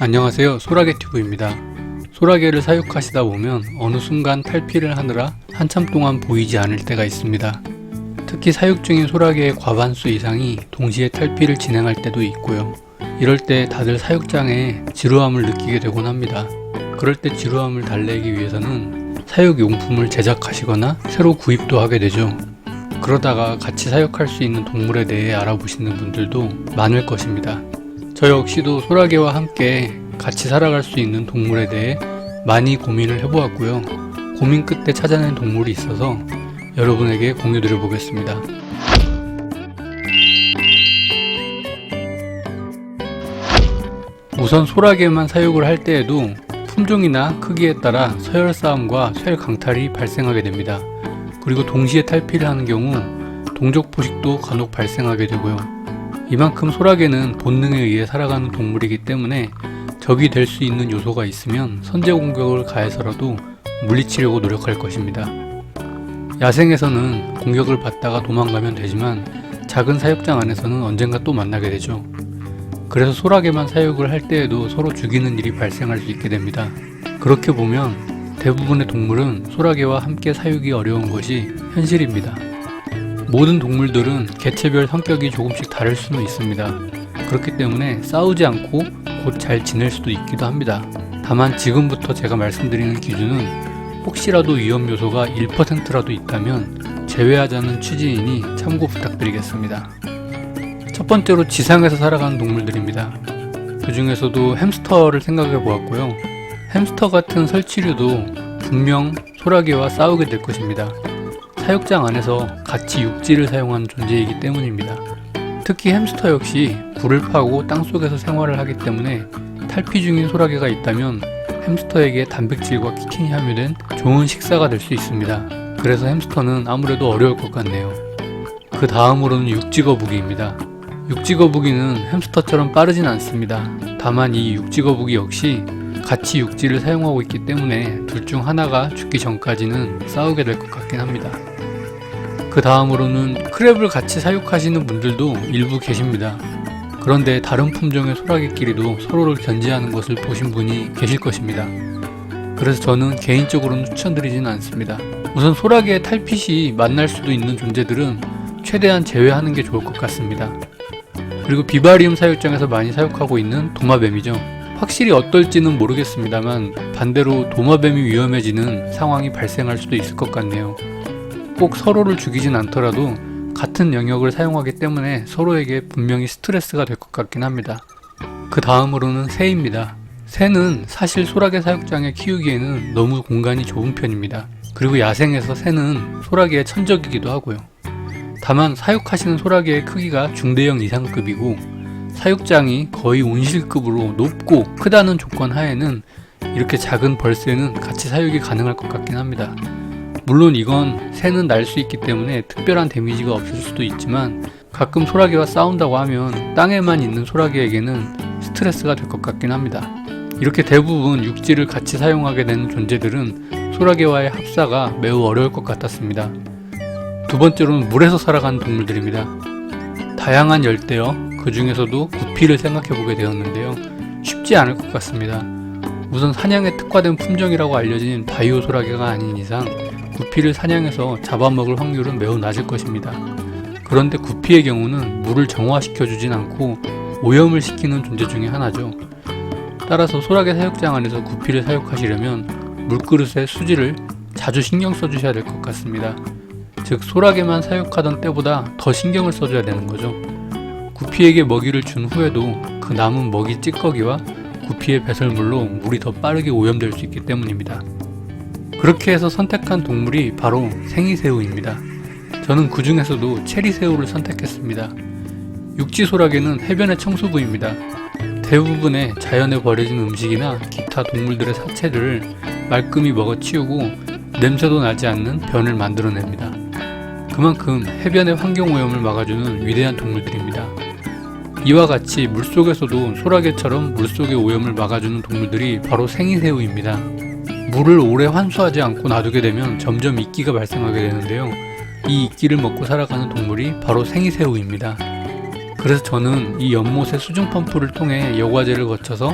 안녕하세요. 소라게 튜브입니다. 소라게를 사육하시다 보면 어느 순간 탈피를 하느라 한참 동안 보이지 않을 때가 있습니다. 특히 사육 중인 소라게의 과반수 이상이 동시에 탈피를 진행할 때도 있고요. 이럴 때 다들 사육장에 지루함을 느끼게 되곤 합니다. 그럴 때 지루함을 달래기 위해서는 사육 용품을 제작하시거나 새로 구입도 하게 되죠. 그러다가 같이 사육할 수 있는 동물에 대해 알아보시는 분들도 많을 것입니다. 저 역시도 소라게와 함께 같이 살아갈 수 있는 동물에 대해 많이 고민을 해보았고요. 고민 끝에 찾아낸 동물이 있어서 여러분에게 공유드려 보겠습니다. 우선 소라게만 사육을 할 때에도 품종이나 크기에 따라 서열 싸움과 쇠 강탈이 발생하게 됩니다. 그리고 동시에 탈피를 하는 경우 동족 포식도 간혹 발생하게 되고요. 이만큼 소라게는 본능에 의해 살아가는 동물이기 때문에 적이 될 수 있는 요소가 있으면 선제 공격을 가해서라도 물리치려고 노력할 것입니다. 야생에서는 공격을 받다가 도망가면 되지만 작은 사육장 안에서는 언젠가 또 만나게 되죠. 그래서 소라게만 사육을 할 때에도 서로 죽이는 일이 발생할 수 있게 됩니다. 그렇게 보면 대부분의 동물은 소라게와 함께 사육이 어려운 것이 현실입니다. 모든 동물들은 개체별 성격이 조금씩 다를 수는 있습니다. 그렇기 때문에 싸우지 않고 곧 잘 지낼 수도 있기도 합니다. 다만 지금부터 제가 말씀드리는 기준은 혹시라도 위험 요소가 1%라도 있다면 제외하자는 취지이니 참고 부탁드리겠습니다. 첫 번째로 지상에서 살아가는 동물들입니다. 그 중에서도 햄스터를 생각해 보았고요. 햄스터 같은 설치류도 분명 소라게와 싸우게 될 것입니다. 사육장 안에서 같이 육지를 사용하는 존재이기 때문입니다. 특히 햄스터 역시 굴을 파고 땅 속에서 생활을 하기 때문에 탈피 중인 소라게가 있다면 햄스터에게 단백질과 키틴이 함유된 좋은 식사가 될 수 있습니다. 그래서 햄스터는 아무래도 어려울 것 같네요. 그 다음으로는 육지거북이입니다. 육지거북이는 햄스터처럼 빠르진 않습니다. 다만 이 육지거북이 역시 같이 육지를 사용하고 있기 때문에 둘 중 하나가 죽기 전까지는 싸우게 될 것 같긴 합니다. 그 다음으로는 크랩을 같이 사육하시는 분들도 일부 계십니다. 그런데 다른 품종의 소라게끼리도 서로를 견제하는 것을 보신 분이 계실 것입니다. 그래서 저는 개인적으로는 추천드리지는 않습니다. 우선 소라게의 탈핏이 만날 수도 있는 존재들은 최대한 제외하는 게 좋을 것 같습니다. 그리고 비바리움 사육장에서 많이 사육하고 있는 도마뱀이죠. 확실히 어떨지는 모르겠습니다만 반대로 도마뱀이 위험해지는 상황이 발생할 수도 있을 것 같네요. 꼭 서로를 죽이진 않더라도 같은 영역을 사용하기 때문에 서로에게 분명히 스트레스가 될 것 같긴 합니다. 그 다음으로는 새입니다. 새는 사실 소라게 사육장에 키우기에는 너무 공간이 좁은 편입니다. 그리고 야생에서 새는 소라게의 천적이기도 하고요. 다만 사육하시는 소라게의 크기가 중대형 이상급이고 사육장이 거의 온실급으로 높고 크다는 조건 하에는 이렇게 작은 벌새는 같이 사육이 가능할 것 같긴 합니다. 물론 이건 새는 날 수 있기 때문에 특별한 데미지가 없을 수도 있지만 가끔 소라게와 싸운다고 하면 땅에만 있는 소라게에게는 스트레스가 될 것 같긴 합니다. 이렇게 대부분 육지를 같이 사용하게 되는 존재들은 소라게와의 합사가 매우 어려울 것 같았습니다. 두 번째로는 물에서 살아가는 동물들입니다. 다양한 열대어, 그 중에서도 구피를 생각해 보게 되었는데요. 쉽지 않을 것 같습니다. 우선 사냥에 특화된 품종이라고 알려진 바이오 소라게가 아닌 이상 구피를 사냥해서 잡아먹을 확률은 매우 낮을 것입니다. 그런데 구피의 경우는 물을 정화시켜 주진 않고 오염을 시키는 존재 중에 하나죠. 따라서 소라게 사육장 안에서 구피를 사육하시려면 물그릇의 수질을 자주 신경 써주셔야 될 것 같습니다. 즉 소라게만 사육하던 때보다 더 신경을 써줘야 되는 거죠. 구피에게 먹이를 준 후에도 그 남은 먹이 찌꺼기와 구피의 배설물로 물이 더 빠르게 오염될 수 있기 때문입니다. 그렇게 해서 선택한 동물이 바로 생이새우입니다. 저는 그 중에서도 체리새우를 선택했습니다. 육지소라게는 해변의 청소부입니다. 대부분의 자연에 버려진 음식이나 기타 동물들의 사체를 말끔히 먹어치우고 냄새도 나지 않는 변을 만들어냅니다. 그만큼 해변의 환경오염을 막아주는 위대한 동물들입니다. 이와 같이 물속에서도 소라게처럼 물속의 오염을 막아주는 동물들이 바로 생이새우입니다. 물을 오래 환수하지 않고 놔두게 되면 점점 이끼가 발생하게 되는데요. 이 이끼를 먹고 살아가는 동물이 바로 생이새우입니다. 그래서 저는 이 연못의 수중 펌프를 통해 여과제를 거쳐서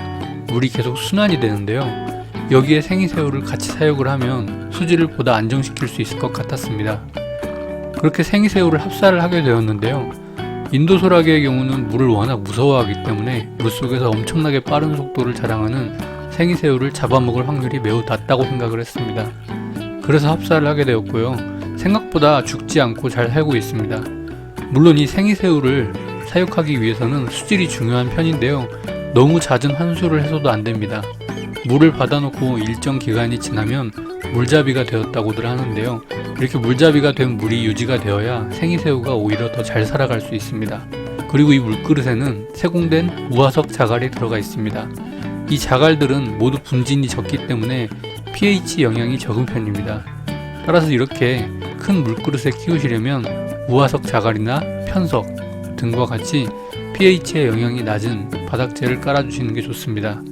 물이 계속 순환이 되는데요. 여기에 생이새우를 같이 사육을 하면 수질을 보다 안정시킬 수 있을 것 같았습니다. 그렇게 생이새우를 합사를 하게 되었는데요. 인도 소라게의 경우는 물을 워낙 무서워하기 때문에 물속에서 엄청나게 빠른 속도를 자랑하는 생이새우를 잡아먹을 확률이 매우 낮다고 생각을 했습니다. 그래서 합사를 하게 되었고요. 생각보다 죽지 않고 잘 살고 있습니다. 물론 이 생이새우를 사육하기 위해서는 수질이 중요한 편인데요. 너무 잦은 환수를 해서도 안 됩니다. 물을 받아놓고 일정 기간이 지나면 물잡이가 되었다고들 하는데요. 이렇게 물잡이가 된 물이 유지가 되어야 생이새우가 오히려 더 잘 살아갈 수 있습니다. 그리고 이 물그릇에는 세공된 우화석 자갈이 들어가 있습니다. 이 자갈들은 모두 분진이 적기 때문에 pH 영향이 적은 편입니다. 따라서 이렇게 큰 물그릇에 키우시려면 우화석 자갈이나 편석 등과 같이 pH의 영향이 낮은 바닥재를 깔아주시는 게 좋습니다.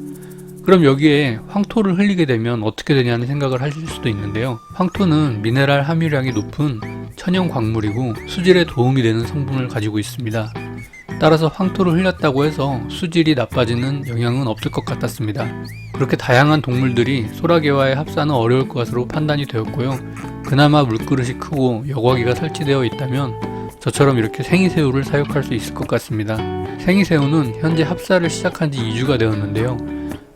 그럼 여기에 황토를 흘리게 되면 어떻게 되냐는 생각을 하실 수도 있는데요. 황토는 미네랄 함유량이 높은 천연 광물이고 수질에 도움이 되는 성분을 가지고 있습니다. 따라서 황토를 흘렸다고 해서 수질이 나빠지는 영향은 없을 것 같았습니다. 그렇게 다양한 동물들이 소라게와의 합사는 어려울 것으로 판단이 되었고요. 그나마 물그릇이 크고 여과기가 설치되어 있다면 저처럼 이렇게 생이새우를 사육할 수 있을 것 같습니다. 생이새우는 현재 합사를 시작한 지 2주가 되었는데요.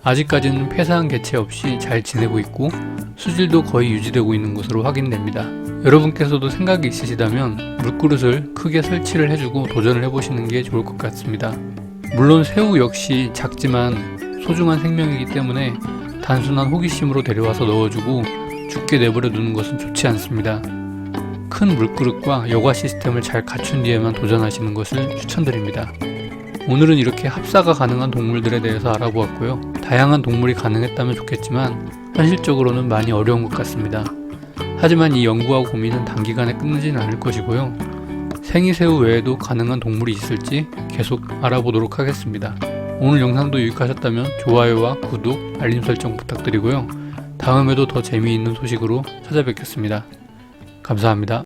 아직까지는 폐사한 개체 없이 잘 지내고 있고 수질도 거의 유지되고 있는 것으로 확인됩니다. 여러분께서도 생각이 있으시다면 물그릇을 크게 설치를 해주고 도전을 해보시는 게 좋을 것 같습니다. 물론 새우 역시 작지만 소중한 생명이기 때문에 단순한 호기심으로 데려와서 넣어주고 죽게 내버려 두는 것은 좋지 않습니다. 큰 물그릇과 여과 시스템을 잘 갖춘 뒤에만 도전하시는 것을 추천드립니다. 오늘은 이렇게 합사가 가능한 동물들에 대해서 알아보았고요. 다양한 동물이 가능했다면 좋겠지만 현실적으로는 많이 어려운 것 같습니다. 하지만 이 연구와 고민은 단기간에 끝나지는 않을 것이고요. 생이새우 외에도 가능한 동물이 있을지 계속 알아보도록 하겠습니다. 오늘 영상도 유익하셨다면 좋아요와 구독, 알림 설정 부탁드리고요. 다음에도 더 재미있는 소식으로 찾아뵙겠습니다. 감사합니다.